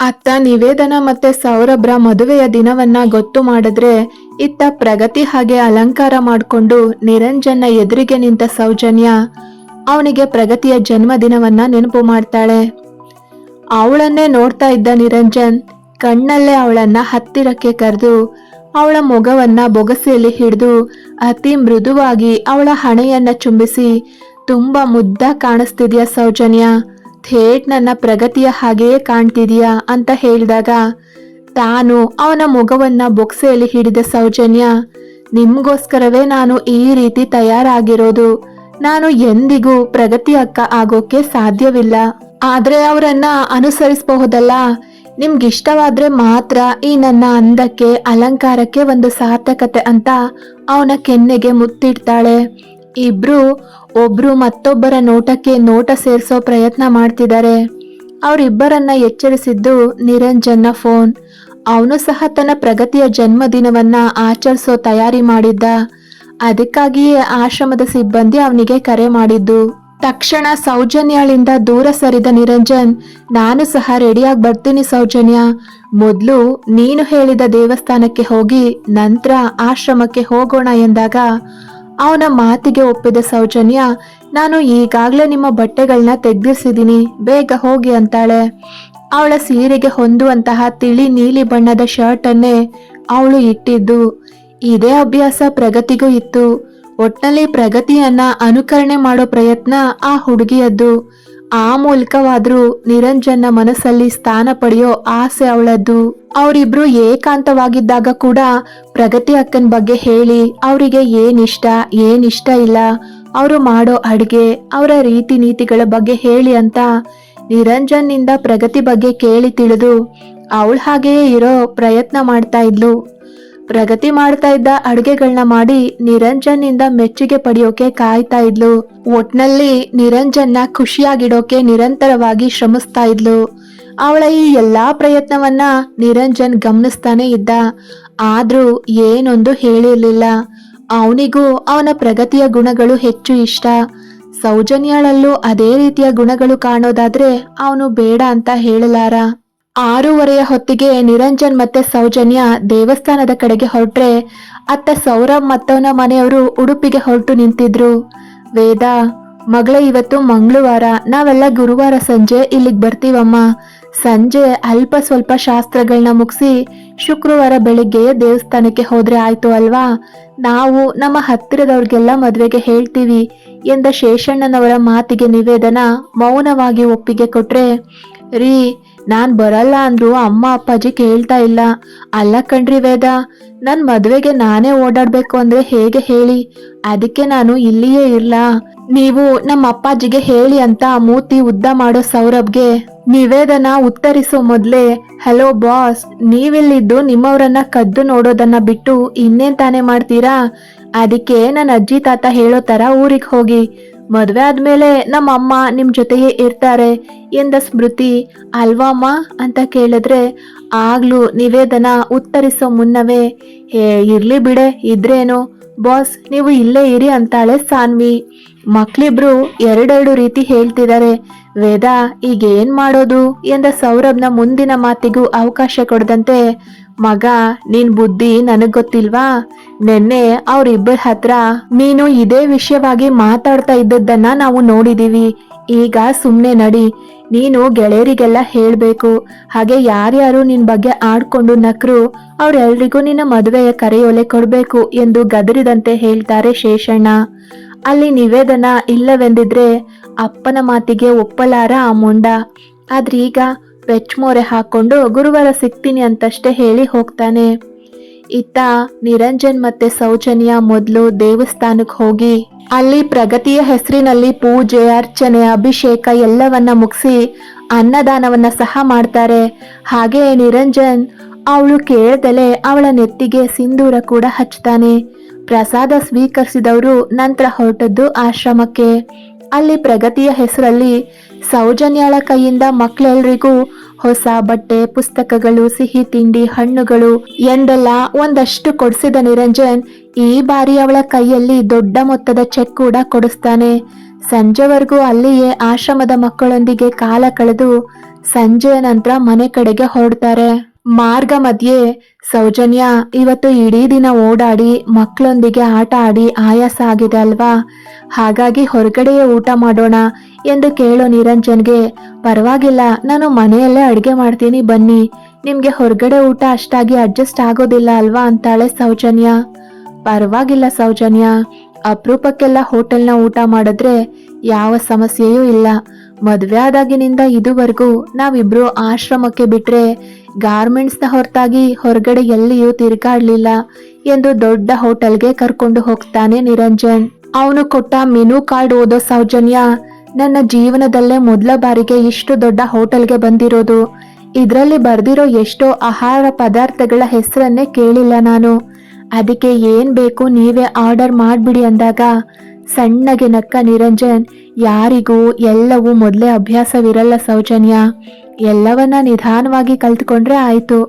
ಅತ್ತ ನಿವೇದನ ಮತ್ತೆ ಸೌರಭ್ರ ಮದುವೆಯ ದಿನವನ್ನ ಗೊತ್ತು ಮಾಡಿದ್ರೆ ಇತ್ತ ಪ್ರಗತಿ ಹಾಗೆ ಅಲಂಕಾರ ಮಾಡಿಕೊಂಡು ನಿರಂಜನ್ನ ಎದುರಿಗೆ ನಿಂತ ಸೌಜನ್ಯ ಅವನಿಗೆ ಪ್ರಗತಿಯ ಜನ್ಮದಿನವನ್ನ ನೆನಪು ಮಾಡ್ತಾಳೆ. ಅವಳನ್ನೇ ನೋಡ್ತಾ ಇದ್ದ ನಿರಂಜನ್ ಕಣ್ಣಲ್ಲೇ ಅವಳನ್ನ ಹತ್ತಿರಕ್ಕೆ ಕರೆದು ಅವಳ ಮೊಗವನ್ನ ಬೊಗಸೆಯಲ್ಲಿ ಹಿಡಿದು ಅತಿ ಮೃದುವಾಗಿ ಅವಳ ಹಣೆಯನ್ನ ಚುಂಬಿಸಿ, ತುಂಬಾ ಮುದ್ದ ಕಾಣಿಸ್ತಿದ್ಯಾ ಸೌಜನ್ಯ? ಥೇಟ್ ನನ್ನ ಪ್ರಗತಿಯ ಹಾಗೆಯೇ ಕಾಣ್ತಿದೀಯಾ ಅಂತ ಹೇಳಿದಾಗ, ತಾನು ಅವನ ಮೊಗವನ್ನ ಬೊಕ್ಸೆಯಲ್ಲಿ ಹಿಡಿದ ಸೌಜನ್ಯ, ನಿಮ್ಗೋಸ್ಕರವೇ ನಾನು ಈ ರೀತಿ ತಯಾರಾಗಿರೋದು. ನಾನು ಎಂದಿಗೂ ಪ್ರಗತಿ ಅಕ್ಕ ಆಗೋಕೆ ಸಾಧ್ಯವಿಲ್ಲ. ಆದ್ರೆ ಅವರನ್ನ ಅನುಸರಿಸಬಹುದಲ್ಲ? ನಿಮ್ಗಿಷ್ಟವಾದ್ರೆ ಮಾತ್ರ ಈ ನನ್ನ ಅಂದಕ್ಕೆ, ಅಲಂಕಾರಕ್ಕೆ ಒಂದು ಸಾರ್ಥಕತೆ ಅಂತ ಅವನ ಕೆನ್ನೆಗೆ ಮುತ್ತಿಡ್ತಾಳೆ. ಇಬ್ರು ಒಬ್ರು ಮತ್ತೊಬ್ಬರ ನೋಟಕ್ಕೆ ನೋಟ ಸೇರಿಸೋ ಪ್ರಯತ್ನ ಮಾಡ್ತಿದ್ದಾರೆ. ಅವರಿಬ್ಬರನ್ನ ಎಚ್ಚರಿಸಿದ್ದು ನಿರಂಜನ್ನ ಫೋನ್. ಅವನು ಸಹ ತನ್ನ ಪ್ರಗತಿಯ ಜನ್ಮದಿನವನ್ನ ಆಚರಿಸೋ ತಯಾರಿ ಮಾಡಿದ್ದ. ಅದಕ್ಕಾಗಿಯೇ ಆಶ್ರಮದ ಸಿಬ್ಬಂದಿ ಅವನಿಗೆ ಕರೆ ಮಾಡಿದ್ದು. ತಕ್ಷಣ ಸೌಜನ್ಯಳಿಂದ ದೂರ ಸರಿದ ನಿರಂಜನ್, ನಾನು ಸಹ ರೆಡಿಯಾಗಿ ಬರ್ತೀನಿ ಸೌಜನ್ಯ. ಮೊದಲು ನೀನು ಹೇಳಿದ ದೇವಸ್ಥಾನಕ್ಕೆ ಹೋಗಿ ನಂತರ ಆಶ್ರಮಕ್ಕೆ ಹೋಗೋಣ ಎಂದಾಗ ಅವನ ಮಾತಿಗೆ ಒಪ್ಪಿದ ಸೌಜನ್ಯ, ನಾನು ಈಗಾಗಲೇ ನಿಮ್ಮ ಬಟ್ಟೆಗಳನ್ನ ತೆಗ್ದಿರ್ಸಿದ್ದೀನಿ ಬೇಗ ಹೋಗಿ ಅಂತಾಳೆ. ಅವಳ ಸೀರೆಗೆ ಹೊಂದುವಂತಹ ತಿಳಿ ನೀಲಿ ಬಣ್ಣದ ಶರ್ಟ್ ಅನ್ನೇ ಅವಳು ಇಟ್ಟಿದ್ದು. ಇದೇ ಅಭ್ಯಾಸ ಪ್ರಗತಿಗೂ ಇತ್ತು. ಒಟ್ನಲ್ಲಿ ಪ್ರಗತಿಯನ್ನ ಅನುಕರಣೆ ಮಾಡೋ ಪ್ರಯತ್ನ ಆ ಹುಡುಗಿಯದ್ದು. ಆ ಮೂಲಕವಾದ್ರೂ ನಿರಂಜನ್ನ ಮನಸ್ಸಲ್ಲಿ ಸ್ಥಾನ ಪಡೆಯೋ ಆಸೆ ಅವಳದ್ದು. ಅವರಿಬ್ರು ಏಕಾಂತವಾಗಿದ್ದಾಗ ಕೂಡ ಪ್ರಗತಿ ಅಕ್ಕನ ಬಗ್ಗೆ ಹೇಳಿ, ಅವರಿಗೆ ಏನಿಷ್ಟ ಏನಿಷ್ಟ ಇಲ್ಲ. ಅವರು ಮಾಡೋ ಅಡುಗೆ, ಅವರ ರೀತಿ ನೀತಿಗಳ ಬಗ್ಗೆ ಹೇಳಿ ಅಂತ ನಿರಂಜನ್ನಿಂದ ಪ್ರಗತಿ ಬಗ್ಗೆ ಕೇಳಿ ತಿಳಿದು, ಅವಳ ಹಾಗೆಯೇ ಇರೋ ಪ್ರಯತ್ನ ಮಾಡ್ತಾ ಇದ್ಲು. ಪ್ರಗತಿ ಮಾಡ್ತಾ ಇದ್ದ ಅಡುಗೆಗಳನ್ನ ಮಾಡಿ ನಿರಂಜನ್ನಿಂದ ಮೆಚ್ಚುಗೆ ಪಡೆಯೋಕೆ ಕಾಯ್ತಾ ಇದ್ಲು. ಒಟ್ನಲ್ಲಿ ನಿರಂಜನ್ನ ಖುಷಿಯಾಗಿಡೋಕೆ ನಿರಂತರವಾಗಿ ಶ್ರಮಿಸ್ತಾ ಇದ್ಲು. ಅವಳ ಈ ಎಲ್ಲಾ ಪ್ರಯತ್ನವನ್ನ ನಿರಂಜನ್ ಗಮನಿಸ್ತಾನೆ ಇದ್ದ. ಆದ್ರೂ ಏನೊಂದು ಹೇಳಿರ್ಲಿಲ್ಲ. ಅವನಿಗೂ ಅವನ ಪ್ರಗತಿಯ ಗುಣಗಳು ಹೆಚ್ಚು ಇಷ್ಟ. ಸೌಜನ್ಯಳಲ್ಲೂ ಅದೇ ರೀತಿಯ ಗುಣಗಳು ಕಾಣೋದಾದ್ರೆ ಅವನು ಬೇಡ ಅಂತ ಹೇಳಲಾರ. ಆರೂವರೆಯ ಹೊತ್ತಿಗೆ ನಿರಂಜನ್ ಮತ್ತೆ ಸೌಜನ್ಯ ದೇವಸ್ಥಾನದ ಕಡೆಗೆ ಹೊರಟ್ರೆ ಅತ್ತ ಸೌರಭ್ ಮತ್ತವನ ಮನೆಯವರು ಉಡುಪಿಗೆ ಹೊರಟು ನಿಂತಿದ್ರು. ವೇದ, ಮಗಳ, ಇವತ್ತು ಮಂಗಳವಾರ. ನಾವೆಲ್ಲ ಗುರುವಾರ ಸಂಜೆ ಇಲ್ಲಿಗೆ ಬರ್ತೀವಮ್ಮ. ಸಂಜೆ ಅಲ್ಪ ಸ್ವಲ್ಪ ಶಾಸ್ತ್ರಗಳನ್ನ ಮುಗಿಸಿ ಶುಕ್ರವಾರ ಬೆಳಿಗ್ಗೆ ದೇವಸ್ಥಾನಕ್ಕೆ ಹೋದ್ರೆ ಆಯ್ತು ಅಲ್ವಾ? ನಾವು ನಮ್ಮ ಹತ್ತಿರದವ್ರಿಗೆಲ್ಲ ಮದುವೆಗೆ ಹೇಳ್ತೀವಿ. ಎಂದ ಶೇಷಣ್ಣನವರ ಮಾತಿಗೆ ನಿವೇದನ ಮೌನವಾಗಿ ಒಪ್ಪಿಗೆ ಕೊಟ್ರೆ, ರೀ ನಾನ್ ಬರಲ್ಲ ಅಂದ್ರು ಅಮ್ಮ ಅಪ್ಪಾಜಿ ಕೇಳ್ತಾ ಇಲ್ಲ. ಅಲ್ಲ ಕಣ್ರಿ ವೇದ, ನನ್ ಮದ್ವೆಗೆ ನಾನೇ ಓಡಾಡ್ಬೇಕು ಅಂದ್ರೆ ಹೇಗೆ ಹೇಳಿ? ಅದಕ್ಕೆ ನಾನು ಇಲ್ಲಿಯೇ ಇರ್ಲ. ನೀವು ನಮ್ಮ ಅಪ್ಪಾಜಿಗೆ ಹೇಳಿ ಅಂತ ಮೂತಿ ಉದ್ದ ಮಾಡೋ ಸೌರಭ್ಗೆ ನಿವೇದನ ಉತ್ತರಿಸೋ ಮೊದ್ಲೇ, ಹಲೋ ಬಾಸ್, ನೀವಿಲ್ಲಿದ್ದು ನಿಮ್ಮವರನ್ನ ಕದ್ದು ನೋಡೋದನ್ನ ಬಿಟ್ಟು ಇನ್ನೇನ್ ತಾನೇ ಮಾಡ್ತೀರಾ? ಅದಕ್ಕೆ ನನ್ನ ಅಜ್ಜಿ ತಾತ ಹೇಳೋ ತರ ಊರಿಗೆ ಹೋಗಿ. ಮದ್ವೆ ಆದ್ಮೇಲೆ ನಮ್ಮ ಅಮ್ಮ ನಿಮ್ ಜೊತೆಯೇ ಇರ್ತಾರೆ ಎಂದ ಸ್ಮೃತಿ ಅಲ್ವಾಮ್ಮ ಅಂತ ಕೇಳಿದ್ರೆ, ಆಗ್ಲೂ ನಿವೇದನ ಉತ್ತರಿಸೋ ಮುನ್ನವೇ, ಹೇ, ಇರ್ಲಿ ಬಿಡೆ, ಇದ್ರೇನು? ಬಾಸ್, ನೀವು ಇಲ್ಲೇ ಇರಿ ಅಂತಾಳೆ ಸಾನ್ವಿ. ಮಕ್ಳಿಬ್ರು ಎರಡೆರಡು ರೀತಿ ಹೇಳ್ತಿದ್ದಾರೆ. ವೇದ ಈಗ ಏನ್ ಮಾಡೋದು? ಎಂದ ಸೌರಭ್ನ ಮುಂದಿನ ಮಾತಿಗೂ ಅವಕಾಶ ಕೊಡದಂತೆ, ಮಗ, ನಿನ್ ಬುದ್ಧಿ ನನಗ್ ಗೊತ್ತಿಲ್ವಾ? ನಿನ್ನೆ ಅವ್ರಿಬ್ಬರ ಹತ್ರ ನೀನು ಇದೇ ವಿಷಯವಾಗಿ ಮಾತಾಡ್ತಾ ಇದ್ದದ್ದನ್ನ ನಾವು ನೋಡಿದೀವಿ. ಈಗ ಸುಮ್ಮನೆ ನಡಿ. ನೀನು ಗೆಳೆಯರಿಗೆಲ್ಲ ಹೇಳಬೇಕು. ಹಾಗೆ ಯಾರ್ಯಾರು ನಿನ್ ಬಗ್ಗೆ ಆಡ್ಕೊಂಡು ನಕ್ರು, ಅವ್ರೆಲ್ರಿಗೂ ನಿನ್ನ ಮದುವೆಯ ಕರೆಯೊಲೆ ಕೊಡಬೇಕು ಎಂದು ಗದರಿದಂತೆ ಹೇಳ್ತಾರೆ ಶೇಷಣ್ಣ. ಅಲ್ಲಿ ನಿವೇದನ ಇಲ್ಲವೆಂದಿದ್ರೆ ಅಪ್ಪನ ಮಾತಿಗೆ ಒಪ್ಪಲಾರ ಆ ಮುಂಡ. ಆದ್ರೀಗ ಬೆಚ್ಚಮೋರೆ ಹಾಕೊಂಡು ಗುರುವಾರ ಸಿಗ್ತೀನಿ ಅಂತಷ್ಟೇ ಹೇಳಿ ಹೋಗ್ತಾನೆ. ಇತ್ತ ನಿರಂಜನ್ ಮತ್ತೆ ಸೌಜನ್ಯ ಮೊದಲು ದೇವಸ್ಥಾನಕ್ಕೆ ಹೋಗಿ. ಅಲ್ಲಿ ಪ್ರಗತಿಯ ಹೆಸರಿನಲ್ಲಿ ಪೂಜೆ, ಅರ್ಚನೆ, ಅಭಿಷೇಕ ಎಲ್ಲವನ್ನ ಮುಗಿಸಿ ಅನ್ನದಾನವನ್ನ ಸಹ ಮಾಡ್ತಾರೆ. ಹಾಗೆ ನಿರಂಜನ್ ಅವಳು ಕೇಳ್ದಲೆ ಅವಳ ನೆತ್ತಿಗೆ ಸಿಂಧೂರ ಕೂಡ ಹಚ್ತಾನೆ. ಪ್ರಸಾದ ಸ್ವೀಕರಿಸಿದವರು ನಂತರ ಹೊರಟದ್ದು ಆಶ್ರಮಕ್ಕೆ. ಅಲ್ಲಿ ಪ್ರಗತಿಯ ಹೆಸರಲ್ಲಿ ಸೌಜನ್ಯಳ ಕೈಯಿಂದ ಮಕ್ಕಳೆಲ್ಲರಿಗೂ ಹೊಸ ಬಟ್ಟೆ, ಪುಸ್ತಕಗಳು, ಸಿಹಿ ತಿಂಡಿ, ಹಣ್ಣುಗಳು ಎಂದೆಲ್ಲ ಒಂದಷ್ಟು ಕೊಡಿಸಿದ ನಿರಂಜನ್ ಈ ಬಾರಿ ಅವಳ ಕೈಯಲ್ಲಿ ದೊಡ್ಡ ಮೊತ್ತದ ಚೆಕ್ ಕೂಡ ಕೊಡಿಸ್ತಾನೆ. ಸಂಜೆವರೆಗೂ ಅಲ್ಲಿಯೇ ಆಶ್ರಮದ ಮಕ್ಕಳೊಂದಿಗೆ ಕಾಲ ಕಳೆದು ಸಂಜೆಯ ನಂತರ ಮನೆ ಕಡೆಗೆ ಹೊರಡ್ತಾರೆ. ಮಾರ್ಗ ಮಧ್ಯೆ ಸೌಜನ್ಯ, ಇವತ್ತು ಇಡೀ ದಿನ ಓಡಾಡಿ ಮಕ್ಕಳೊಂದಿಗೆ ಆಟ ಆಡಿ ಆಯಾಸ ಆಗಿದೆ ಅಲ್ವಾ? ಹಾಗಾಗಿ ಹೊರಗಡೆಯೇ ಊಟ ಮಾಡೋಣ ಎಂದು ಕೇಳೋ ನಿರಂಜನ್ಗೆ, ಪರವಾಗಿಲ್ಲ, ನಾನು ಮನೆಯಲ್ಲೇ ಅಡುಗೆ ಮಾಡ್ತೀನಿ, ಬನ್ನಿ. ನಿಮಗೆ ಹೊರಗಡೆ ಊಟ ಅಷ್ಟಾಗಿ ಅಡ್ಜಸ್ಟ್ ಆಗೋದಿಲ್ಲ ಅಲ್ವಾ ಅಂತಾಳೆ ಸೌಜನ್ಯ. ಪರವಾಗಿಲ್ಲ ಸೌಜನ್ಯ. ಅಪರೂಪಕ್ಕೆಲ್ಲ ಹೋಟೆಲ್ನ ಊಟ ಮಾಡಿದ್ರೆ ಯಾವ ಸಮಸ್ಯೆಯೂ ಇಲ್ಲ. ಮದುವೆ ಆದಾಗಿನಿಂದ ಇದುವರೆಗೂ ನಾವಿಬ್ರು ಆಶ್ರಮಕ್ಕೆ ಬಿಟ್ರೆ ಗಾರ್ಮೆಂಟ್ಸ್ನ ಹೊರತಾಗಿ ಹೊರಗಡೆ ಎಲ್ಲಿಯೂ ತಿರುಗಾಡ್ಲಿಲ್ಲ ಎಂದು ದೊಡ್ಡ ಹೋಟೆಲ್ಗೆ ಕರ್ಕೊಂಡು ಹೋಗ್ತಾನೆ ನಿರಂಜನ್. ಅವನು ಕೊಟ್ಟ ಮೆನು ಕಾರ್ಡ್ ಓದೋ ಸೌಜನ್ಯ ನನ್ನ ಜೀವನದಲ್ಲೇ ಮೊದಲ ಬಾರಿಗೆ ಇಷ್ಟು ದೊಡ್ಡ ಹೋಟೆಲ್ಗೆ ಬಂದಿರೋದು. ಇದರಲ್ಲಿ ಬರೆದಿರೋ ಎಷ್ಟೋ ಆಹಾರ ಪದಾರ್ಥಗಳ ಹೆಸರನ್ನೇ ಕೇಳಿಲ್ಲ ನಾನು. ಅದಕ್ಕೆ ಏನ್ ಬೇಕು ನೀವೇ ಆರ್ಡರ್ ಮಾಡ್ಬಿಡಿ ಅಂದಾಗ ಸಣ್ಣಗೆ ನಕ್ಕ ನಿರಂಜನ್ ಯಾರಿಗೂ ಎಲ್ಲವೂ ಮೊದಲೇ ಅಭ್ಯಾಸವಿರಲ್ಲ ಸೌಜನ್ಯ. ಎಲ್ಲವನ್ನ ನಿಧಾನವಾಗಿ ಕಲ್ತ್ಕೊಂಡ್ರೆ ಆಯ್ತು.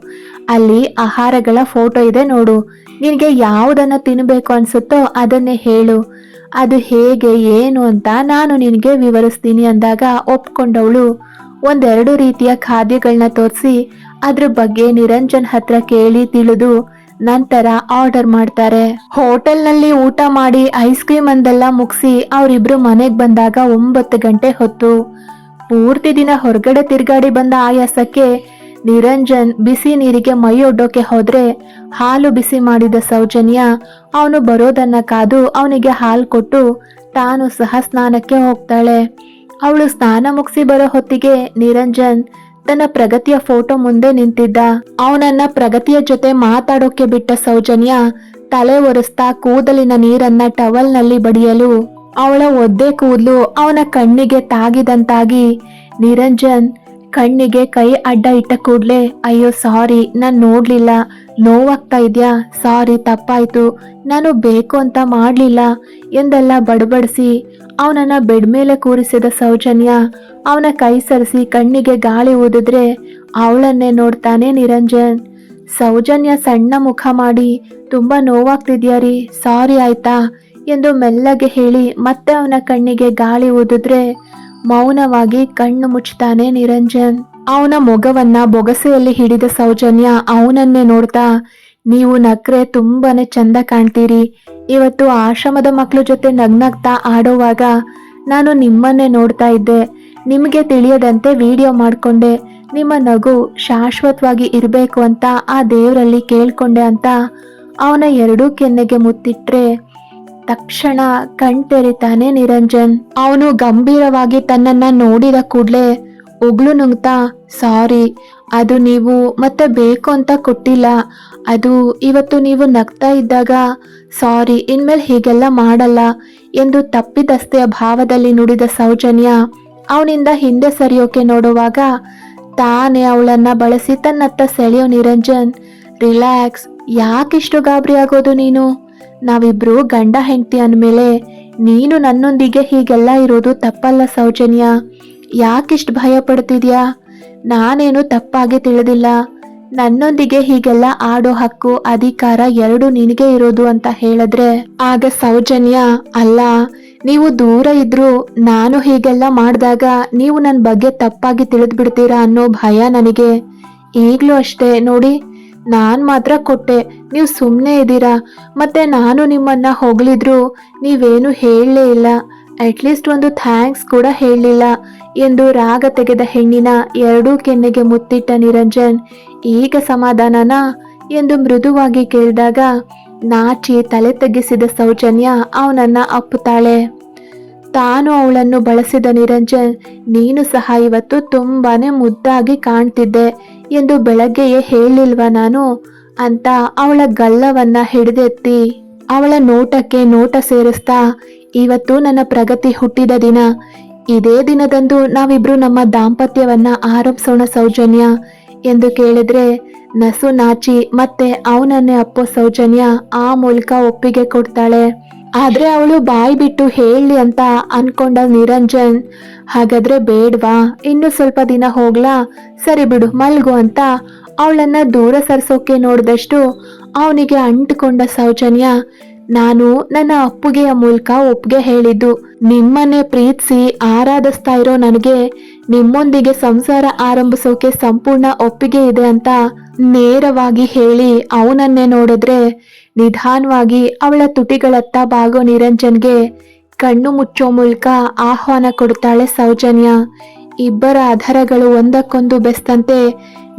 ಅಲ್ಲಿ ಆಹಾರಗಳ ಫೋಟೋ ಇದೆ ನೋಡು. ನಿನಗೆ ಯಾವುದನ್ನು ತಿನ್ನಬೇಕು ಅನ್ಸುತ್ತೋ ಅದನ್ನೇ ಹೇಳು. ಅದು ಹೇಗೆ, ಏನು ಅಂತ ನಾನು ನಿನಗೆ ವಿವರಿಸ್ತೀನಿ ಅಂದಾಗ ಒಪ್ಕೊಂಡವಳು. ಒಂದೆರಡು ರೀತಿಯ ಖಾದ್ಯಗಳನ್ನ ತೋರಿಸಿ, ಅದ್ರ ಬಗ್ಗೆ ನಿರಂಜನ್ ಹತ್ರ ಕೇಳಿ ತಿಳಿದು ನಂತರ ಆರ್ಡರ್ ಮಾಡ್ತಾರೆ. ಹೋಟೆಲ್ನಲ್ಲಿ ಊಟ ಮಾಡಿ ಐಸ್ ಕ್ರೀಮ್ ಅಂದೆಲ್ಲ ಮುಗಿಸಿ ಅವರಿಬ್ರು ಮನೆಗೆ ಬಂದಾಗ ಒಂಬತ್ತು ಗಂಟೆ ಹೊತ್ತು. ಪೂರ್ತಿ ದಿನ ಹೊರಗಡೆ ತಿರುಗಾಡಿ ಬಂದ ಆಯಾಸಕ್ಕೆ ನಿರಂಜನ್ ಬಿಸಿ ನೀರಿಗೆ ಮೈ ಒಡ್ಡೋಕೆ ಹೋದ್ರೆ ಹಾಲು ಬಿಸಿ ಮಾಡಿದ ಸೌಜನ್ಯ ಅವನು ಬರೋದನ್ನ ಕಾದು ಅವನಿಗೆ ಹಾಲು ಕೊಟ್ಟು ತಾನು ಸಹ ಸ್ನಾನಕ್ಕೆ ಹೋಗ್ತಾಳೆ. ಅವಳು ಸ್ನಾನ ಮುಗಿಸಿ ಬರೋ ಹೊತ್ತಿಗೆ ನಿರಂಜನ್ ತನ್ನ ಪ್ರಗತಿಯ ಫೋಟೋ ಮುಂದೆ ನಿಂತಿದ್ದ. ಅವನನ್ನ ಪ್ರಗತಿಯ ಜೊತೆ ಮಾತಾಡೋಕೆ ಬಿಟ್ಟ ಸೌಜನ್ಯ ತಲೆ ಒರೆಸ್ತಾ ಕೂದಲಿನ ನೀರನ್ನ ಟವಲ್ನಲ್ಲಿ ಬಡಿಯಲು, ಅವಳ ಒದ್ದೆ ಕೂದಲು ಅವನ ಕಣ್ಣಿಗೆ ತಾಗಿದಂತಾಗಿ, ನಿರಂಜನ್ ಕಣ್ಣಿಗೆ ಕೈ ಅಡ್ಡ ಇಟ್ಟ ಕೂಡ್ಲೆ, ಅಯ್ಯೋ, ಸಾರಿ, ನಾನ್ ನೋಡ್ಲಿಲ್ಲ. ನೋವಾಗ್ತಾ ಇದೆಯಾ? ಸಾರಿ, ತಪ್ಪಾಯ್ತು. ನಾನು ಬೇಕು ಅಂತ ಮಾಡಲಿಲ್ಲ ಎಂದೆಲ್ಲ ಬಡಬಡಿಸಿ. ಅವನನ್ನ ಬೆಡ್ ಮೇಲೆ ಕೂರಿಸಿದ ಸೌಜನ್ಯ, ಅವನ ಕೈ ಸರಿಸಿ ಕಣ್ಣಿಗೆ ಗಾಳಿ ಊದಿದ್ರೆ ಅವಳನ್ನೇ ನೋಡ್ತಾನೆ ನಿರಂಜನ್. ಸೌಜನ್ಯ ಸಣ್ಣ ಮುಖ ಮಾಡಿ, ತುಂಬಾ ನೋವಾಗ್ತಿದ್ಯಾ ರೀ? ಸಾರಿ ಆಯ್ತಾ? ಎಂದು ಮೆಲ್ಲಗೆ ಹೇಳಿ ಮತ್ತೆ ಅವನ ಕಣ್ಣಿಗೆ ಗಾಳಿ ಊದಿದ್ರೆ ಮೌನವಾಗಿ ಕಣ್ಣು ಮುಚ್ತಾನೆ ನಿರಂಜನ್. ಅವನ ಮೊಗವನ್ನ ಬೊಗಸೆಯಲ್ಲಿ ಹಿಡಿದ ಸೌಜನ್ಯ ಅವನನ್ನೇ ನೋಡ್ತಾ, ನೀವು ನಕ್ರೆ ತುಂಬಾನೇ ಚಂದ ಕಾಣ್ತೀರಿ. ಇವತ್ತು ಆಶ್ರಮದ ಮಕ್ಕಳ ಜೊತೆ ನಗ್ನಗ್ತಾ ಆಡೋವಾಗ ನಾನು ನಿಮ್ಮನ್ನೇ ನೋಡ್ತಾ ಇದ್ದೆ. ನಿಮಗೆ ತಿಳಿಯದಂತೆ ವಿಡಿಯೋ ಮಾಡ್ಕೊಂಡೆ. ನಿಮ್ಮ ನಗು ಶಾಶ್ವತವಾಗಿ ಇರಬೇಕು ಅಂತ ಆ ದೇವರಲ್ಲಿ ಕೇಳ್ಕೊಂಡೆ ಅಂತ ಅವನ ಎರಡೂ ಕೆನ್ನೆಗೆ ಮುತ್ತಿಟ್ರೆ, ತಕ್ಷಣ ಕಣ್ತೆರಿತಾನೆ ನಿರಂಜನ್. ಅವನು ಗಂಭೀರವಾಗಿ ತನ್ನನ್ನ ನೋಡಿದ ಕೂಡ್ಲೆ ಉಗ್ಳು ನುಂಗ್ತಾ, ಸಾರಿ, ಅದು ನೀವು ಮತ್ತೆ ಬೇಕು ಅಂತ ಕೊಟ್ಟಿಲ್ಲ. ಅದು ಇವತ್ತು ನೀವು ನಗ್ತಾ ಇದ್ದಾಗ, ಸಾರಿ, ಇನ್ಮೇಲೆ ಹೀಗೆಲ್ಲ ಮಾಡಲ್ಲ ಎಂದು ತಪ್ಪಿದಸ್ತೆಯ ಭಾವದಲ್ಲಿ ನುಡಿದ ಸೌಜನ್ಯ ಅವನಿಂದ ಹಿಂದೆ ಸರಿಯೋಕೆ ನೋಡುವಾಗ, ತಾನೇ ಅವಳನ್ನ ಬಳಸಿ ತನ್ನತ್ತ ಸೆಳೆಯೋ ನಿರಂಜನ್, ರಿಲ್ಯಾಕ್ಸ್, ಯಾಕಿಷ್ಟು ಗಾಬರಿ ಆಗೋದು ನೀನು? ನಾವಿಬ್ರು ಗಂಡ ಹೆಂಡತಿ ಅಂದಮೇಲೆ ನೀನು ನನ್ನೊಂದಿಗೆ ಹೀಗೆಲ್ಲ ಇರೋದು ತಪ್ಪಲ್ಲ ಸೌಜನ್ಯ. ಯಾಕಿಷ್ಟು ಭಯ ಪಡ್ತಿದ್ಯಾ? ನಾನೇನು ತಪ್ಪಾಗಿ ತಿಳಿದಿಲ್ಲ. ನನ್ನೊಂದಿಗೆ ಹೀಗೆಲ್ಲ ಆಡೋ ಹಕ್ಕು, ಅಧಿಕಾರ ಎರಡು ನಿನಗೆ ಇರೋದು ಅಂತ ಹೇಳಿದ್ರೆ? ಆಗ ಸೌಜನ್ಯ, ಅಲ್ಲ, ನೀವು ದೂರ ಇದ್ರು ನಾನು ಹೀಗೆಲ್ಲ ಮಾಡಿದಾಗ ನೀವು ನನ್ನ ಬಗ್ಗೆ ತಪ್ಪಾಗಿ ತಿಳಿದ್ಬಿಡ್ತೀರಾ ಅನ್ನೋ ಭಯ ನನಗೆ. ಈಗಲೂ ಅಷ್ಟೇ, ನೋಡಿ, ನಾನು ಮಾತ್ರ ಕೊಟ್ಟೆ. ನೀವು ಸುಮ್ಮನೆ ಇದ್ದೀರಾ. ಮತ್ತೆ ನಾನು ನಿಮ್ಮನ್ನ ಹೊಗಳಿದ್ರು ನೀವೇನು ಹೇಳಲೇ ಇಲ್ಲ. ಅಟ್ಲೀಸ್ಟ್ ಒಂದು ಥ್ಯಾಂಕ್ಸ್ ಕೂಡ ಹೇಳಲಿಲ್ಲ ಎಂದು ರಾಗ ತೆಗೆದ ಹೆಣ್ಣಿನ ಎರಡೂ ಕೆನ್ನೆಗೆ ಮುತ್ತಿಟ್ಟ ನಿರಂಜನ್, ಈಗ ಸಮಾಧಾನನ? ಎಂದು ಮೃದುವಾಗಿ ಕೇಳಿದಾಗ, ನಾಚಿ ತಲೆ ತಗ್ಗಿಸಿದ ಸೌಜನ್ಯ ಅವನನ್ನ ಅಪ್ಪುತ್ತಾಳೆ. ತಾನು ಅವಳನ್ನು ಬಳಸಿದ ನಿರಂಜನ್, ನೀನು ಸಹ ಇವತ್ತು ತುಂಬಾನೇ ಮುದ್ದಾಗಿ ಕಾಣ್ತಿದ್ದೆ ಎಂದು ಬೆಳಗ್ಗೆಯೇ ಹೇಳಿಲ್ವ ನಾನು? ಅಂತ ಅವಳ ಗಲ್ಲವನ್ನ ಹಿಡಿದೆತ್ತಿ, ಅವಳ ನೋಟಕ್ಕೆ ನೋಟ ಸೇರಿಸ್ತಾ ಇವತ್ತು ನನ್ನ ಪ್ರಗತಿ ಹುಟ್ಟಿದ ದಿನ. ಇದೇ ದಿನದಂದು ನಾವಿಬ್ರು ನಮ್ಮ ದಾಂಪತ್ಯವನ್ನ ಆರಂಭಿಸೋಣ ಸೌಜನ್ಯ. ಎಂದು ಕೇಳಿದ್ರೆ, ನಸು ನಾಚಿ ಮತ್ತೆ ಅವನನ್ನೇ ಅಪ್ಪೋ ಸೌಜನ್ಯ ಆ ಮೂಲಕ ಒಪ್ಪಿಗೆ ಕೊಡ್ತಾಳೆ. ಆದ್ರೆ ಅವಳು ಬಾಯಿ ಬಿಟ್ಟು ಹೇಳಿ ಅಂತ ಅನ್ಕೊಂಡ ನಿರಂಜನ್, ಹಾಗಾದ್ರೆ ಬೇಡ್ವಾ, ಇನ್ನು ಸ್ವಲ್ಪ ದಿನ ಹೋಗ್ಲಾ? ಸರಿ ಬಿಡು, ಮಲ್ಗು ಅಂತ ಅವಳನ್ನ ದೂರ ಸರ್ಸೋಕೆ ನೋಡಿದಷ್ಟು ಅವನಿಗೆ ಅಂಟುಕೊಂಡ ಸೌಜನ್ಯ ನಾನು ನನ್ನ ಅಪ್ಪುಗೆಯ ಮೂಲಕ ಒಪ್ಪಿಗೆ ಹೇಳಿದ್ದು, ನಿಮ್ಮನ್ನೇ ಪ್ರೀತಿಸಿ ಆರಾಧಿಸ್ತಾ ಇರೋ ನನಗೆ ನಿಮ್ಮೊಂದಿಗೆ ಸಂಸಾರ ಆರಂಭಿಸೋಕೆ ಸಂಪೂರ್ಣ ಒಪ್ಪಿಗೆ ಇದೆ ಅಂತ ನೇರವಾಗಿ ಹೇಳಿ ಅವನನ್ನೇ ನೋಡಿದ್ರೆ ನಿಧಾನವಾಗಿ ಅವಳ ತುಟಿಗಳತ್ತ ಬಾಗೋ ನಿರಂಜನ್ಗೆ ಕಣ್ಣು ಮುಚ್ಚೋ ಮೂಲಕ ಆಹ್ವಾನ ಕೊಡ್ತಾಳೆ ಸೌಜನ್ಯ. ಇಬ್ಬರ ಅಧರಗಳು ಒಂದಕ್ಕೊಂದು ಬೆಸ್ತಂತೆ.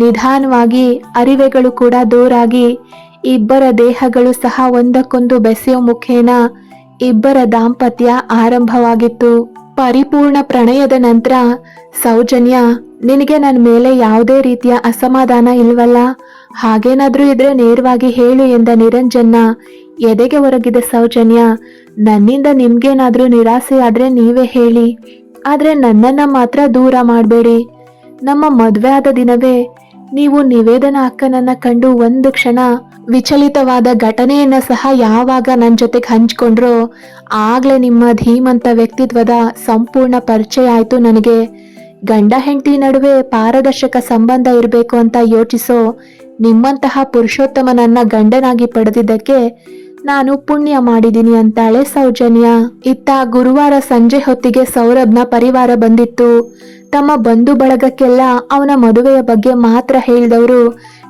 ನಿಧಾನವಾಗಿ ಅರಿವೆಗಳು ಕೂಡ ದೂರಾಗಿ ಇಬ್ಬರ ದೇಹಗಳು ಸಹ ಒಂದಕ್ಕೊಂದು ಬೆಸೆಯೋ ಮುಖೇನ ಇಬ್ಬರ ದಾಂಪತ್ಯ ಆರಂಭವಾಗಿತ್ತು. ಪರಿಪೂರ್ಣ ಪ್ರಣಯದ ನಂತರ, ಸೌಜನ್ಯ, ನಿನಗೆ ನನ್ನ ಮೇಲೆ ಯಾವುದೇ ರೀತಿಯ ಅಸಮಾಧಾನ ಇಲ್ವಲ್ಲ? ಹಾಗೇನಾದ್ರೂ ಇದ್ರೆ ನೇರವಾಗಿ ಹೇಳು ಎಂದ ನಿರಂಜನ್ನ. ಎದೆಗೆ ಒರಗಿದ ಸೌಜನ್ಯ, ನನ್ನಿಂದ ನಿಮ್ಗೇನಾದ್ರೂ ನಿರಾಸೆ ಆದ್ರೆ ನೀವೇ ಹೇಳಿ. ಆದ್ರೆ ನನ್ನನ್ನ ಮಾತ್ರ ದೂರ ಮಾಡಬೇಡಿ. ನಮ್ಮ ಮದುವೆ ದಿನವೇ ನೀವು ನಿವೇದನ ಅಕ್ಕನನ್ನ ಕಂಡು ಒಂದು ಕ್ಷಣ ವಿಚಲಿತವಾದ ಘಟನೆಯನ್ನ ಸಹ ಯಾವಾಗ ನನ್ನ ಜೊತೆಗೆ ಹಂಚ್ಕೊಂಡ್ರೋ, ಆಗ್ಲೇ ನಿಮ್ಮ ಧೀಮಂತ ವ್ಯಕ್ತಿತ್ವದ ಸಂಪೂರ್ಣ ಪರಿಚಯ ಆಯ್ತು ನನಗೆ. ಗಂಡ ಹೆಂಡತಿ ನಡುವೆ ಪಾರದರ್ಶಕ ಸಂಬಂಧ ಇರಬೇಕು ಅಂತ ಯೋಚಿಸೋ ನಿಮ್ಮಂತಹ ಪುರುಷೋತ್ತಮನನ್ನ ಗಂಡನಾಗಿ ಪಡೆದಿದ್ದಕ್ಕೆ ನಾನು ಪುಣ್ಯ ಮಾಡಿದ್ದೀನಿ ಅಂತಾಳೆ ಸೌಜನ್ಯ. ಇತ್ತ ಗುರುವಾರ ಸಂಜೆ ಹೊತ್ತಿಗೆ ಸೌರಭ್ನ ಪರಿವಾರ ಬಂದಿತ್ತು. ತಮ್ಮ ಬಂಧು ಬಳಗಕ್ಕೆಲ್ಲ ಅವನ ಮದುವೆಯ ಬಗ್ಗೆ ಮಾತ್ರ ಹೇಳಿದವರು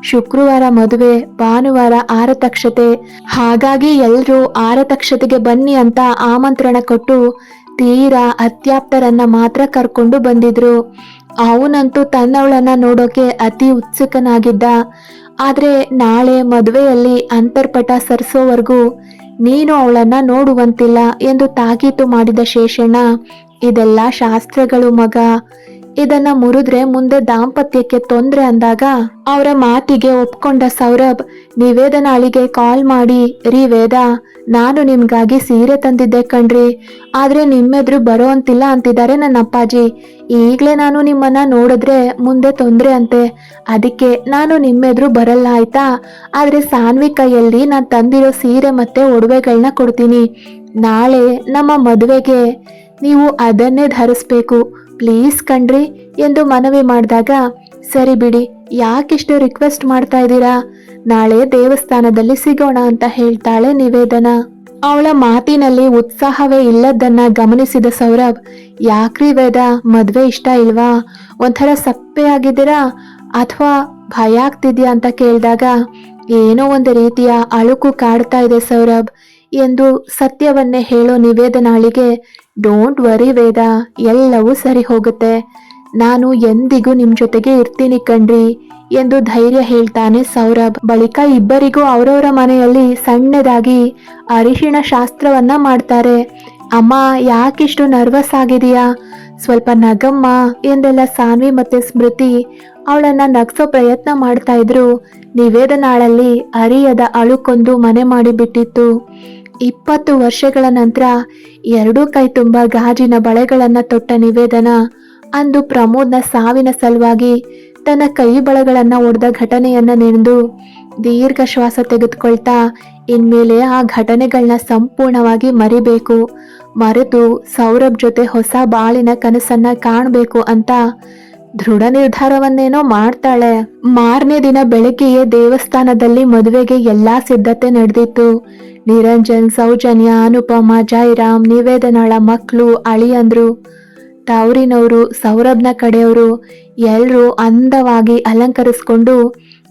ಶುಕ್ರವಾರ ಮದುವೆ, ಭಾನುವಾರ ಆರತಕ್ಷತೆ. ಹಾಗಾಗಿ ಎಲ್ಲರೂ ಆರತಕ್ಷತೆಗೆ ಬನ್ನಿ ಅಂತ ಆಮಂತ್ರಣ ಕೊಟ್ಟು ತೀರಾ ಅತ್ಯಾಪ್ತರನ್ನ ಮಾತ್ರ ಕರ್ಕೊಂಡು ಬಂದಿದ್ರು. ಅವನಂತೂ ತನ್ನವಳನ್ನ ನೋಡೋಕೆ ಅತಿ ಉತ್ಸುಕನಾಗಿದ್ದ. ಆದ್ರೆ ನಾಳೆ ಮದುವೆಯಲ್ಲಿ ಅಂತರ್ಪಟ ಸರಿಸೋವರೆಗೂ ನೀನು ಅವಳನ್ನ ನೋಡುವಂತಿಲ್ಲ ಎಂದು ತಾಕೀತು ಮಾಡಿದ ಶೇಷಣ್ಣ, ಇದೆಲ್ಲ ಶಾಸ್ತ್ರಗಳು ಮಗ. ಇದನ್ನ ಮುರಿದ್ರೆ ಮುಂದೆ ದಾಂಪತ್ಯಕ್ಕೆ ತೊಂದ್ರೆ ಅಂದಾಗ ಅವರ ಮಾತಿಗೆ ಒಪ್ಕೊಂಡ ಸೌರಭ್ ನಿವೇದನಾಳಿಗೆ ಕಾಲ್ ಮಾಡಿ, ರೀ ವೇದ, ನಾನು ನಿಮ್ಗಾಗಿ ಸೀರೆ ತಂದಿದ್ದೆ ಕಣ್ರಿ, ಆದ್ರೆ ನಿಮ್ಮೆದ್ರು ಬರೋ ಅಂತಿಲ್ಲ ಅಂತಿದ್ದಾರೆ ನನ್ನ ಅಪ್ಪಾಜಿ ಈಗ್ಲೇ ನಾನು ನಿಮ್ಮನ್ನ ನೋಡಿದ್ರೆ ಮುಂದೆ ತೊಂದ್ರೆ ಅಂತೆ. ಅದಕ್ಕೆ ನಾನು ನಿಮ್ಮೆದ್ರು ಬರಲ್ಲ ಆಯ್ತಾ? ಆದ್ರೆ ಸಾನ್ವಿ ಕೈಯಲ್ಲಿ ನಾನು ತಂದಿರೋ ಸೀರೆ ಮತ್ತೆ ಒಡವೆಗಳನ್ನ ಕೊಡ್ತೀನಿ. ನಾಳೆ ನಮ್ಮ ಮದುವೆಗೆ ನೀವು ಅದನ್ನೇ ಧರಿಸ್ಬೇಕು. ಪ್ಲೀಸ್ ಕಣ್ರಿ ಎಂದು ಮನವಿ ಮಾಡಿದಾಗ, ಸರಿ ಬಿಡಿ, ಯಾಕೆಷ್ಟು ರಿಕ್ವೆಸ್ಟ್ ಮಾಡ್ತಾ ಇದ್ದೀರಾ? ನಾಳೆ ದೇವಸ್ಥಾನದಲ್ಲಿ ಸಿಗೋಣ ಅಂತ ಹೇಳ್ತಾಳೆ ನಿವೇದನ. ಅವಳ ಮಾತಿನಲ್ಲಿ ಉತ್ಸಾಹವೇ ಇಲ್ಲದನ್ನ ಗಮನಿಸಿದ ಸೌರಭ್, ಯಾಕ್ರಿ ವೇದ, ಮದ್ವೆ ಇಷ್ಟ ಇಲ್ವಾ? ಒಂಥರ ಸಪ್ಪೆ ಆಗಿದ್ದೀರಾ? ಅಥವಾ ಭಯ ಆಗ್ತಿದ್ಯಾ? ಅಂತ ಕೇಳಿದಾಗ, ಏನೋ ಒಂದು ರೀತಿಯ ಅಳುಕು ಕಾಡ್ತಾ ಇದೆ ಸೌರಭ್. ಎಂದು ಸತ್ಯವನ್ನೇ ಹೇಳೋ ನಿವೇದನಾಳಿಗೆ ಡೋಂಟ್ ವರಿ ವೇದ, ಎಲ್ಲವೂ ಸರಿ ಹೋಗುತ್ತೆ. ನಾನು ಎಂದಿಗೂ ನಿಮ್ ಜೊತೆಗೆ ಇರ್ತೀನಿ ಕಣ್ರಿ ಎಂದು ಧೈರ್ಯ ಹೇಳ್ತಾನೆ ಸೌರಭ್. ಬಳಿಕ ಇಬ್ಬರಿಗೂ ಅವರವರ ಮನೆಯಲ್ಲಿ ಸಣ್ಣದಾಗಿ ಅರಿಶಿಣ ಶಾಸ್ತ್ರವನ್ನ ಮಾಡ್ತಾರೆ. ಅಮ್ಮ, ಯಾಕಿಷ್ಟು ನರ್ವಸ್ ಆಗಿದೆಯಾ? ಸ್ವಲ್ಪ ನಗಮ್ಮ ಎಂದೆಲ್ಲ ಸಾನ್ವಿ ಮತ್ತೆ ಸ್ಮೃತಿ ಅವಳನ್ನ ನಗ್ಸೋ ಪ್ರಯತ್ನ ಮಾಡ್ತಾ ಇದ್ರು. ನಿವೇದನಾಳಲ್ಲಿ ಅರಿಯದ ಅಳುಕೊಂದು ಮನೆ ಮಾಡಿಬಿಟ್ಟಿತ್ತು. ಇಪ್ಪತ್ತು ವರ್ಷಗಳ ನಂತರ ಎರಡೂ ಕೈ ತುಂಬ ಗಾಜಿನ ಬಳೆಗಳನ್ನ ತೊಟ್ಟ ನಿವೇದನ ಅಂದು ಪ್ರಮೋದ್ನ ಸಾವಿನ ಸಲುವಾಗಿ ತನ್ನ ಕೈ ಬಳೆಗಳನ್ನ ಒಡೆದ ಘಟನೆಯನ್ನ ನೆನೆದು ದೀರ್ಘ ಶ್ವಾಸ ತೆಗೆದುಕೊಳ್ತಾ ಇನ್ಮೇಲೆ ಆ ಘಟನೆಗಳನ್ನ ಸಂಪೂರ್ಣವಾಗಿ ಮರಿಬೇಕು, ಮರೆತು ಸೌರಭ್ ಜೊತೆ ಹೊಸ ಬಾಳಿನ ಕನಸನ್ನ ಕಾಣಬೇಕು ಅಂತ ದೃಢ ನಿರ್ಧಾರವನ್ನೇನೋ ಮಾಡ್ತಾಳೆ. ಮಾರನೇ ದಿನ ಬೆಳಗ್ಗೆಯೇ ದೇವಸ್ಥಾನದಲ್ಲಿ ಮದುವೆಗೆ ಎಲ್ಲಾ ಸಿದ್ಧತೆ ನಡೆದಿತ್ತು. ನಿರಂಜನ್ ಸೌಜನ್ಯ, ಅನುಪಮ, ಜೈರಾಮ್, ನಿವೇದನಾಳ ಮಕ್ಕಳು ಅಳಿಯಂದ್ರು ತವರಿನವರು ಸೌರಭ್ನ ಕಡೆಯವರು ಎಲ್ಲರೂ ಅಂದವಾಗಿ ಅಲಂಕರಿಸ್ಕೊಂಡು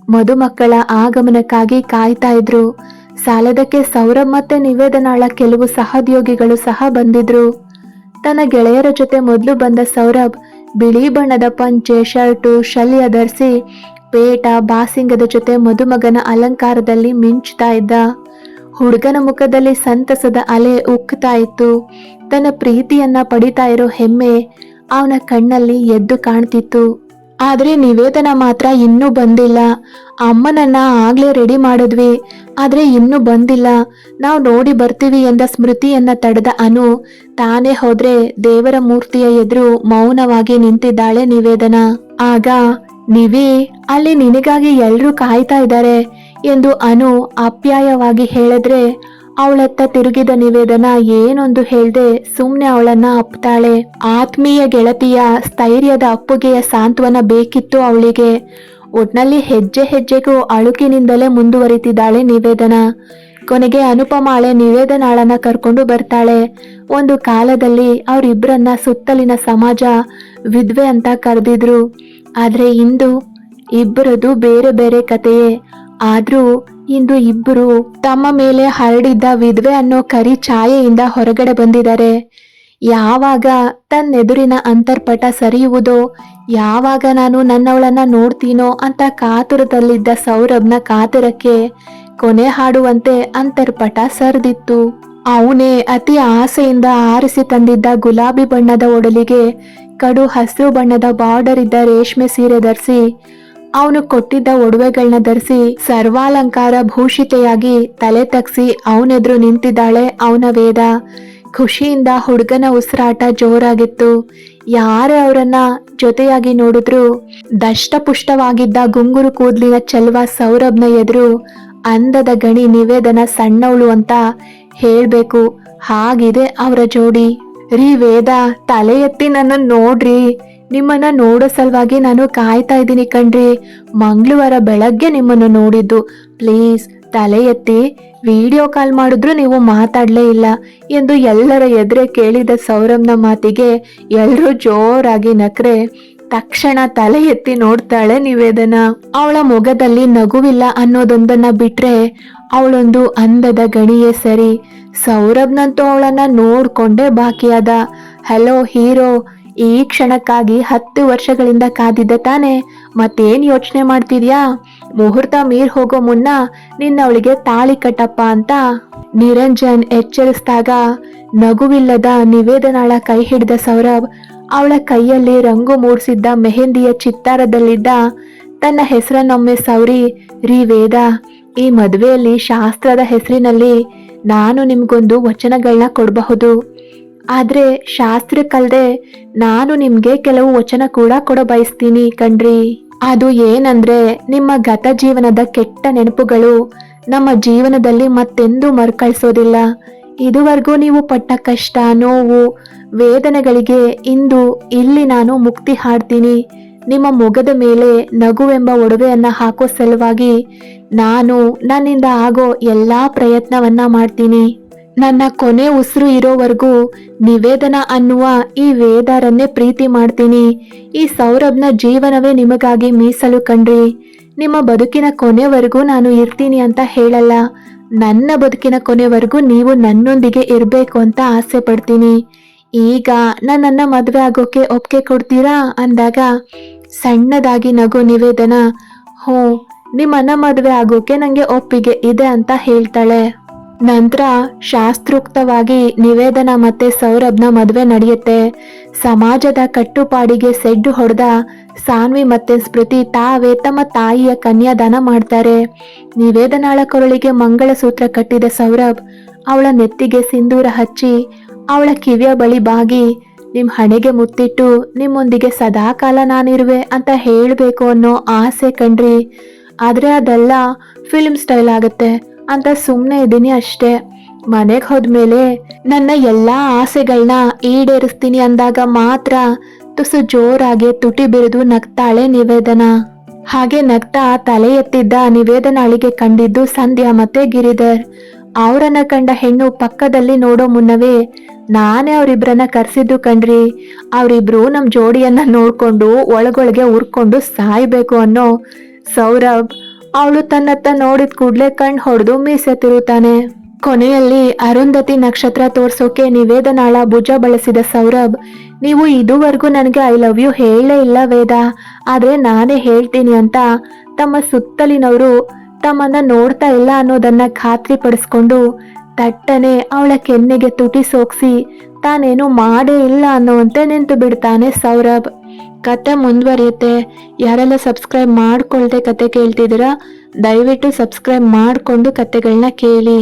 ಮಧುಮಕ್ಕಳ ಆಗಮನಕ್ಕಾಗಿ ಕಾಯ್ತಾ ಇದ್ರು. ಸಾಲದಕ್ಕೆ ಸೌರಭ್ ಮತ್ತೆ ನಿವೇದನಾಳ ಕೆಲವು ಸಹೋದ್ಯೋಗಿಗಳು ಸಹ ಬಂದಿದ್ರು. ತನ್ನ ಗೆಳೆಯರ ಜೊತೆ ಮೊದಲು ಬಂದ ಸೌರಭ್ ಬಿಳಿ ಬಣ್ಣದ ಪಂಚೆ, ಶರ್ಟು, ಶಲ್ಯ ಧರಿಸಿ ಪೇಟ, ಬಾಸಿಂಗದ ಜೊತೆ ಮದುಮಗನ ಅಲಂಕಾರದಲ್ಲಿ ಮಿಂಚ್ತಾ ಇದ್ದ. ಹುಡುಗನ ಮುಖದಲ್ಲಿ ಸಂತಸದ ಅಲೆ ಉಕ್ಕುತ್ತಾ ಇತ್ತು. ತನ್ನ ಪ್ರೀತಿಯನ್ನ ಪಡಿತಾ ಇರೋ ಹೆಮ್ಮೆ ಅವನ ಕಣ್ಣಲ್ಲಿ ಎದ್ದು ಕಾಣ್ತಿತ್ತು. ಆದ್ರೆ ನಿವೇದನ ಮಾತ್ರ ಇನ್ನೂ ಬಂದಿಲ್ಲ. ಅಮ್ಮನನ್ನ ಆಗ್ಲೇ ರೆಡಿ ಮಾಡಿದ್ವಿ. ಆದ್ರೆ ಇನ್ನೂ ಬಂದಿಲ್ಲ. ನಾವು ನೋಡಿ ಬರ್ತೀವಿ ಎಂದ ಸ್ಮೃತಿಯನ್ನ ತಡೆದ ಅನು ತಾನೇ ಹೋದ್ರೆ ದೇವರ ಮೂರ್ತಿಯ ಎದುರು ಮೌನವಾಗಿ ನಿಂತಿದ್ದಾಳೆ ನಿವೇದನ. ಆಗ, ನಿವಿ, ಅಲ್ಲಿ ನಿನಗಾಗಿ ಎಲ್ರೂ ಕಾಯ್ತಾ ಇದ್ದಾರೆ ಎಂದು ಅನು ಅಪ್ಯಾಯವಾಗಿ ಹೇಳಿದ್ರೆ, ಅವಳತ್ತ ತಿರುಗಿದ ನಿವೇದನ ಏನೊಂದು ಹೇಳ್ದೆ ಸುಮ್ನೆ ಅವಳನ್ನ ಅಪ್ತಾಳೆ. ಆತ್ಮೀಯ ಗೆಳತಿಯ ಸ್ಥೈರ್ಯದ ಅಪ್ಪುಗೆಯ ಸಾಂತ್ವನ ಬೇಕಿತ್ತು ಅವಳಿಗೆ. ಒಟ್ನಲ್ಲಿ ಹೆಜ್ಜೆ ಹೆಜ್ಜೆಗೂ ಅಳುಕಿನಿಂದಲೇ ಮುಂದುವರಿತಿದ್ದಾಳೆ ನಿವೇದನ. ಕೊನೆಗೆ ಅನುಪಮಾಳೆ ನಿವೇದನಾಳನ್ನ ಕರ್ಕೊಂಡು ಬರ್ತಾಳೆ. ಒಂದು ಕಾಲದಲ್ಲಿ ಅವರಿಬ್ಬರನ್ನ ಸುತ್ತಲಿನ ಸಮಾಜ ವಿದ್ವೆ ಅಂತ ಕರೆದಿದ್ರು. ಆದ್ರೆ ಇಂದು ಇಬ್ಬರದು ಬೇರೆ ಬೇರೆ ಕಥೆಯೇ ಆದ್ರೂ ಇಂದು ಇಬ್ಬರು ತಮ್ಮ ಮೇಲೆ ಹರಡಿದ್ದ ವಿಧವೆ ಅನ್ನೋ ಕರಿ ಛಾಯೆಯಿಂದ ಹೊರಗಡೆ ಬಂದಿದ್ದಾರೆ. ಯಾವಾಗ ತನ್ನೆದುರಿನ ಅಂತರ್ಪಟ ಸರಿಯುವುದೋ, ಯಾವಾಗ ನಾನು ನನ್ನವಳನ್ನ ನೋಡ್ತೀನೋ ಅಂತ ಕಾತುರದಲ್ಲಿದ್ದ ಸೌರಭ್ನ ಕಾತುರಕ್ಕೆ ಕೊನೆ ಹಾಡುವಂತೆ ಅಂತರ್ಪಟ ಸರಿದಿತ್ತು. ಅವನೇ ಅತಿ ಆಸೆಯಿಂದ ಆರಿಸಿ ತಂದಿದ್ದ ಗುಲಾಬಿ ಬಣ್ಣದ ಒಡಲಿಗೆ ಕಡು ಹಸಿರು ಬಣ್ಣದ ಬಾರ್ಡರ್ ಇದ್ದ ರೇಷ್ಮೆ ಸೀರೆ ಧರಿಸಿ ಅವನು ಕೊಟ್ಟಿದ್ದ ಒಡವೆಗಳನ್ನ ಧರಿಸಿ ಸರ್ವಾಲಂಕಾರ ಭೂಷಿತೆಯಾಗಿ ತಲೆ ತಗ್ಸಿ ಅವನೆದುರು ನಿಂತಿದ್ದಾಳೆ ಅವನ ವೇದ. ಖುಷಿಯಿಂದ ಹುಡುಗನ ಉಸಿರಾಟ ಜೋರಾಗಿತ್ತು. ಯಾರೇ ಅವರನ್ನ ಜೊತೆಯಾಗಿ ನೋಡಿದ್ರು ದಷ್ಟಪುಷ್ಟವಾಗಿದ್ದ ಗುಂಗುರು ಕೂದಲಿನ ಚೆಲ್ವ ಸೌರಭ್ನ ಎದುರು ಅಂದದ ಗಣಿ ನಿವೇದನ ಸಣ್ಣವಳು ಅಂತ ಹೇಳ್ಬೇಕು. ಹಾಗಿದೆ ಅವರ ಜೋಡಿ. ರೀ ವೇದ, ತಲೆ ಎತ್ತಿ ನನ್ನ ನೋಡ್ರಿ. ನಿಮ್ಮನ್ನ ನೋಡೋ ಸಲುವಾಗಿ ನಾನು ಕಾಯ್ತಾ ಇದ್ದೀನಿ ಕಣ್ರಿ. ಮಂಗಳವಾರ ಬೆಳಗ್ಗೆ ನಿಮ್ಮನ್ನು ನೋಡಿದ್ದು. ಪ್ಲೀಸ್ ತಲೆ ಎತ್ತಿ ವಿಡಿಯೋ ಕಾಲ್ ಮಾಡಿದ್ರು ನೀವು ಮಾತಾಡಲೇ ಇಲ್ಲ ಎಂದು ಎಲ್ಲರ ಎದುರೆ ಕೇಳಿದ ಸೌರಭ್ನ ಮಾತಿಗೆ ಎಲ್ಲರೂ ಜೋರಾಗಿ ನಕ್ರೆ. ತಕ್ಷಣ ತಲೆ ಎತ್ತಿ ನೋಡ್ತಾಳೆ ನಿವೇದನ. ಅವಳ ಮೊಗದಲ್ಲಿ ನಗುವಿಲ್ಲ ಅನ್ನೋದೊಂದನ್ನ ಬಿಟ್ರೆ ಅವಳೊಂದು ಅಂದದ ಗಣಿಯೇ ಸರಿ. ಸೌರಭ್ನಂತೂ ಅವಳನ್ನ ನೋಡ್ಕೊಂಡೇ ಬಾಕಿಯಾದ. ಹಲೋ ಹೀರೋ ಈ ಕ್ಷಣಕ್ಕಾಗಿ ಹತ್ತು ವರ್ಷಗಳಿಂದ ಕಾದಿದ್ದ ತಾನೆ. ಮತ್ತೇನು ಯೋಚನೆ ಮಾಡ್ತಿದ್ಯಾ? ಮುಹೂರ್ತ ಮೀರ್ ಹೋಗೋ ಮುನ್ನ ನಿನ್ನವಳಿಗೆ ತಾಳಿ ಕಟ್ಟಪ್ಪ ಅಂತ. ನಿರಂಜನ್ ಎಚ್ಚರಿಸಿದಾಗ, ನಗುವಿಲ್ಲದ ನಿವೇದನಾಳ ಕೈ ಹಿಡಿದ ಸೌರಭ್, ಅವಳ ಕೈಯಲ್ಲಿ ರಂಗು ಮೂಡಿಸಿದ್ದ ಮೆಹಂದಿಯ ಚಿತ್ತಾರದಲ್ಲಿದ್ದ ತನ್ನ ಹೆಸರನ್ನೊಮ್ಮೆ ಸೌರಿ ರೀ ವೇದ ಈ ಮದುವೆಯಲ್ಲಿ ಶಾಸ್ತ್ರದ ಹೆಸರಿನಲ್ಲಿ ನಾನು ನಿಮ್ಗೊಂದು ವಚನಗಳನ್ನ ಕೊಡಬಹುದು. ಆದ್ರೆ ಶಾಸ್ತ್ರಕ್ಕಲ್ದೆ ನಾನು ನಿಮ್ಗೆ ಕೆಲವು ವಚನ ಕೂಡ ಕೊಡ ಬಯಸ್ತೀನಿ ಕಣ್ರಿ. ಅದು ಏನಂದ್ರೆ ನಿಮ್ಮ ಗತ ಜೀವನದ ಕೆಟ್ಟ ನೆನಪುಗಳು ನಮ್ಮ ಜೀವನದಲ್ಲಿ ಮತ್ತೆಂದೂ ಮರುಕಳಿಸೋದಿಲ್ಲ. ಇದುವರೆಗೂ ನೀವು ಪಟ್ಟ ಕಷ್ಟ, ನೋವು, ವೇದನೆಗಳಿಗೆ ಇಂದು ಇಲ್ಲಿ ನಾನು ಮುಕ್ತಿ ಹಾಡ್ತೀನಿ. ನಿಮ್ಮ ಮುಗದ ಮೇಲೆ ನಗುವೆಂಬ ಒಡವೆಯನ್ನ ಹಾಕೋ ಸಲುವಾಗಿ ನಾನು ನನ್ನಿಂದ ಆಗೋ ಎಲ್ಲಾ ಪ್ರಯತ್ನವನ್ನ ಮಾಡ್ತೀನಿ. ನನ್ನ ಕೊನೆ ಉಸಿರು ಇರೋವರೆಗೂ ನಿವೇದನ ಅನ್ನುವ ಈ ವೇದಾರನ್ನೇ ಪ್ರೀತಿ ಮಾಡ್ತೀನಿ. ಈ ಸೌರಭ್ನ ಜೀವನವೇ ನಿಮಗಾಗಿ ಮೀಸಲು ಕಣ್ರಿ. ನಿಮ್ಮ ಬದುಕಿನ ಕೊನೆವರೆಗೂ ನಾನು ಇರ್ತೀನಿ ಅಂತ ಹೇಳಲ್ಲ. ನನ್ನ ಬದುಕಿನ ಕೊನೆವರೆಗೂ ನೀವು ನನ್ನೊಂದಿಗೆ ಇರಬೇಕು ಅಂತ ಆಸೆ ಪಡ್ತೀನಿ. ಈಗ ನನ್ನನ್ನು ಮದುವೆ ಆಗೋಕೆ ಒಪ್ಪಿಗೆ ಕೊಡ್ತೀರಾ? ಅಂದಾಗ, ಸಣ್ಣದಾಗಿ ನಗು ನಿವೇದನ ಹ್ಞೂ ನಿಮ್ಮನ್ನ ಮದುವೆ ಆಗೋಕೆ ನನಗೆ ಒಪ್ಪಿಗೆ ಇದೆ ಅಂತ ಹೇಳ್ತಾಳೆ. ನಂತರ ಶಾಸ್ತ್ರೋಕ್ತವಾಗಿ ನಿವೇದನ ಮತ್ತೆ ಸೌರಭ್ನ ಮದುವೆ ನಡೆಯುತ್ತೆ. ಸಮಾಜದ ಕಟ್ಟುಪಾಡಿಗೆ ಸೆಡ್ಡು ಹೊಡೆದ ಸಾನ್ವಿ ಮತ್ತೆ ಸ್ಮೃತಿ ತಾವೇ ತಮ್ಮ ತಾಯಿಯ ಕನ್ಯಾದಾನ ಮಾಡ್ತಾರೆ. ನಿವೇದನಾಳ ಕೊರಳಿಗೆ ಮಂಗಳಸೂತ್ರ ಕಟ್ಟಿದ ಸೌರಭ್ ಅವಳ ನೆತ್ತಿಗೆ ಸಿಂಧೂರ ಹಚ್ಚಿ ಅವಳ ಕಿವಿಯ ಬಳಿ ಬಾಗಿ, ನಿಮ್ ಹಣೆಗೆ ಮುತ್ತಿಟ್ಟು ನಿಮ್ಮೊಂದಿಗೆ ಸದಾಕಾಲ ನಾನಿರುವೆ ಅಂತ ಹೇಳಬೇಕು ಅನ್ನೋ ಆಸೆ ಕಣ್ರಿ. ಆದರೆ ಅದೆಲ್ಲ ಫಿಲ್ಮ್ ಸ್ಟೈಲ್ ಆಗುತ್ತೆ. ಅಂತ ಸುಮ್ಮನೆ ಇದ್ದೀನಿ ಅಷ್ಟೇ. ಮನೆಗೆ ಹೋದ್ಮೇಲೆ ನನ್ನ ಎಲ್ಲಾ ಆಸೆಗಳನ್ನ ಈಡೇರಿಸ್ತೀನಿ ಅಂದಾಗ ಮಾತ್ರ ತುಸು ಜೋರಾಗಿ ತುಟಿ ಬಿರಿದು ನಗ್ತಾಳೆ ನಿವೇದನ. ಹಾಗೆ ನಗ್ತಾ ತಲೆ ಎತ್ತಿದ್ದ ನಿವೇದನಾಳಿಗೆ ಕಂಡಿದ್ದು ಸಂಧ್ಯಾ ಮತ್ತೆ ಗಿರಿಧರ್. ಅವರನ್ನ ಕಂಡ ಹೆಣ್ಣು ಪಕ್ಕದಲ್ಲಿ ನೋಡೋ ಮುನ್ನವೇ ನಾನೇ ಅವರಿಬ್ಬರನ್ನ ಕರೆಸಿದ್ದು ಕಣ್ರಿ. ಅವರಿಬ್ರು ನಮ್ಮ ಜೋಡಿಯನ್ನ ನೋಡ್ಕೊಂಡು ಒಳಗೊಳಗೆ ಉರ್ಕೊಂಡು ಸಾಯ್ಬೇಕು ಅನ್ನೋ ಸೌರಭ್ ಅವಳು ತನ್ನತ್ತ ನೋಡಿದ ಕೂಡ್ಲೆ ಕಣ್ ಹೊಡೆದು ಮೀಸೆ ತಿರುತ್ತಾನೆ ಕೊನೆಯಲ್ಲಿ ಅರುಂಧತಿ ನಕ್ಷತ್ರ ತೋರ್ಸೋಕೆ ನಿವೇದನಾಳ ಭುಜ ಬಳಸಿದ ಸೌರಭ್, ನೀವು ಇದುವರೆಗೂ ನನಗೆ ಐ ಲವ್ ಯು ಹೇಳೇ ಇಲ್ಲ ವೇದ, ಆದ್ರೆ ನಾನೇ ಹೇಳ್ತೀನಿ ಅಂತ ತಮ್ಮ ಸುತ್ತಲಿನವರು ತಮ್ಮನ್ನ ನೋಡ್ತಾ ಇಲ್ಲ ಅನ್ನೋದನ್ನ ಖಾತ್ರಿ ಪಡಿಸ್ಕೊಂಡು ತಟ್ಟನೆ ಅವಳ ಕೆನ್ನೆಗೆ ತುಟಿ ಸೋಕ್ಸಿ, ತಾನೇನು ಮಾಡೇ ಇಲ್ಲ ಅನ್ನುವಂತೆ ನಿಂತು ಬಿಡ್ತಾನೆ ಸೌರಭ್. ಕತೆ ಮುಂದುವರಿಯುತ್ತೆ ಯಾರೆಲ್ಲ ಸಬ್ಸ್ಕ್ರೈಬ್ ಮಾಡ್ಕೊಳ್ದೆ ಕತೆ ಕೇಳ್ತಿದ್ದೀರಾ ದಯವಿಟ್ಟು ಸಬ್ಸ್ಕ್ರೈಬ್ ಮಾಡಿಕೊಂಡು ಕತೆಗಳನ್ನ ಕೇಳಿ.